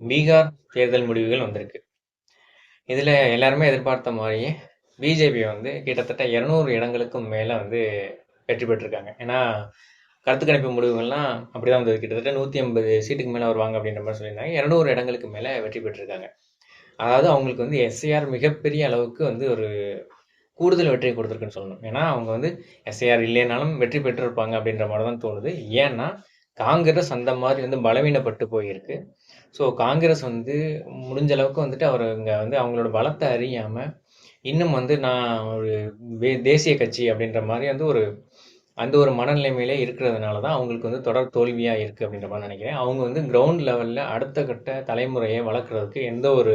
பீகார் தேர்தல் முடிவுகள் வந்திருக்கு. இதில் எல்லாருமே எதிர்பார்த்த மாதிரியே பிஜேபி வந்து கிட்டத்தட்ட இரநூறு இடங்களுக்கும் மேலே வந்து வெற்றி பெற்றிருக்காங்க. ஏன்னா கருத்து கணிப்பு முடிவுகள்லாம் அப்படி தான் வந்தது. கிட்டத்தட்ட நூற்றி ஐம்பது சீட்டுக்கு மேலே வருவாங்க அப்படின்ற மாதிரி சொல்லியிருந்தாங்க. இரநூறு இடங்களுக்கு மேலே வெற்றி பெற்றிருக்காங்க. அதாவது அவங்களுக்கு வந்து எஸ்ஐஆர் மிகப்பெரிய அளவுக்கு வந்து ஒரு கூடுதல் வெற்றியை கொடுத்துருக்குன்னு சொல்லணும். ஏன்னா அவங்க வந்து எஸ்ஐஆர் இல்லைனாலும் வெற்றி பெற்றிருப்பாங்க அப்படின்ற மாதிரி தான் தோணுது. ஏன்னா காங்கிரஸ் அந்த மாதிரி வந்து பலவீனப்பட்டு போயிருக்கு. ஸோ காங்கிரஸ் வந்து முடிஞ்ச அளவுக்கு வந்துட்டு அவர் இங்கே வந்து அவங்களோட பலத்தை அறியாமல் இன்னும் வந்து நான் ஒரு வே- தேசிய கட்சி அப்படின்ற மாதிரி வந்து ஒரு அந்த ஒரு மனநிலைமையிலே இருக்கிறதுனால தான் அவங்களுக்கு வந்து தொடர் தோல்வியாக இருக்குது அப்படின்ற மாதிரி நினைக்கிறேன். அவங்க வந்து கிரவுண்ட் லெவலில் அடுத்த கட்ட தலைமுறையை வளர்க்குறதுக்கு எந்த ஒரு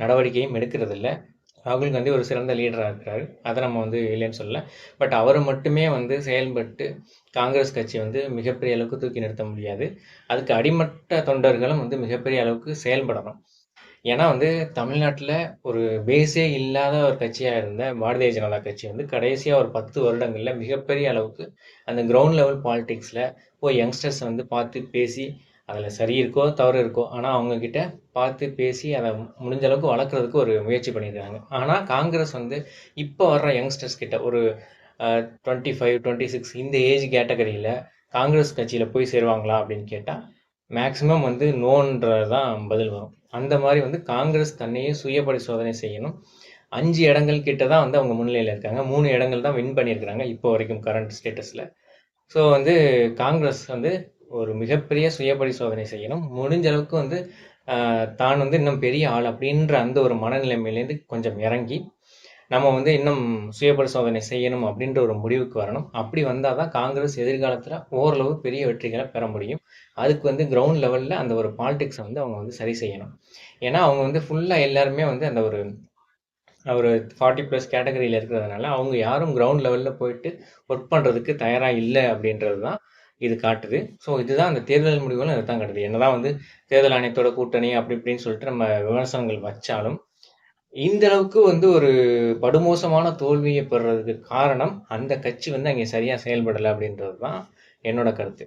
நடவடிக்கையும் எடுக்கிறதில்ல. ராகுல் காந்தி ஒரு சிறந்த லீடராக இருக்கிறார் அதை நம்ம வந்து இல்லைன்னு சொல்லல. பட் அவர் மட்டுமே வந்து செயல்பட்டு காங்கிரஸ் கட்சி வந்து மிகப்பெரிய அளவுக்கு தூக்கி நிறுத்த முடியாது. அதுக்கு அடிமட்ட தொண்டர்களும் வந்து மிகப்பெரிய அளவுக்கு செயல்படணும். ஏன்னா வந்து தமிழ்நாட்டில் ஒரு பேஸே இல்லாத ஒரு கட்சியாக இருந்த பாரதிய ஜனதா கட்சி வந்து கடைசியாக ஒரு பத்து வருடங்களில் மிகப்பெரிய அளவுக்கு அந்த கிரவுண்ட் லெவல் பாலிடிக்ஸில் போய் யங்ஸ்டர்ஸ் வந்து பார்த்து பேசி அதில் சரி இருக்கோ தவறு இருக்கோ ஆனால் அவங்கக்கிட்ட பார்த்து பேசி அதை முடிஞ்ச அளவுக்கு வளர்க்குறதுக்கு ஒரு முயற்சி பண்ணியிருக்காங்க ஆனால் காங்கிரஸ் வந்து இப்போ வர்ற யங்ஸ்டர்ஸ் கிட்ட ஒரு டுவெண்ட்டி ஃபைவ் டுவெண்ட்டி சிக்ஸ் இந்த ஏஜ் கேட்டகரியில் காங்கிரஸ் கட்சியில் போய் சேருவாங்களா அப்படின்னு கேட்டால் மேக்ஸிமம் வந்து நோன்றது தான் பதில் வரும். அந்த மாதிரி வந்து காங்கிரஸ் தன்னையே சுய பரிசோதனை செய்யணும். அஞ்சு இடங்கள் கிட்ட தான் வந்து அவங்க முன்னிலையில் இருக்காங்க. மூணு இடங்கள் தான் வின் பண்ணியிருக்கிறாங்க இப்போ வரைக்கும் கரண்ட் ஸ்டேட்டஸில் ஸோ வந்து காங்கிரஸ் வந்து ஒரு மிகப்பெரிய சுய பரிசோதனை செய்யணும். முடிஞ்ச அளவுக்கு வந்து தான் வந்து இன்னும் பெரிய ஆள் அப்படின்ற அந்த ஒரு மனநிலைமையிலேருந்து கொஞ்சம் இறங்கி நம்ம வந்து இன்னும் சுய பரிசோதனை செய்யணும் அப்படின்ற ஒரு முடிவுக்கு வரணும். அப்படி வந்தால் தான் காங்கிரஸ் எதிர்காலத்தில் ஓரளவு பெரிய வெற்றிகளை பெற முடியும். அதுக்கு வந்து கிரவுண்ட் லெவலில் அந்த ஒரு பாலிடிக்ஸை வந்து அவங்க வந்து சரி செய்யணும். ஏன்னா அவங்க வந்து ஃபுல்லாக எல்லாருமே வந்து அந்த ஒரு ஒரு ஃபார்ட்டி ப்ளஸ் கேட்டகரியில் இருக்கிறதுனால அவங்க யாரும் கிரவுண்ட் லெவலில் போயிட்டு ஒர்க் பண்ணுறதுக்கு தயாராக இல்லை அப்படின்றது தான் இது காட்டுது. ஸோ இதுதான் அந்த தேர்தல் முடிவுகளும் இதுதான் காட்டுது. என்னதான் வந்து தேர்தல் ஆணையத்தோட கூட்டணி அப்படி இப்படின்னு சொல்லிட்டு நம்ம விமர்சனங்கள் வச்சாலும் இந்த அளவுக்கு வந்து ஒரு படுமோசமான தோல்வியை பெறுறதுக்கு காரணம் அந்த கட்சி வந்து அங்கே சரியாக செயல்படலை அப்படின்றது தான் என்னோட கருத்து.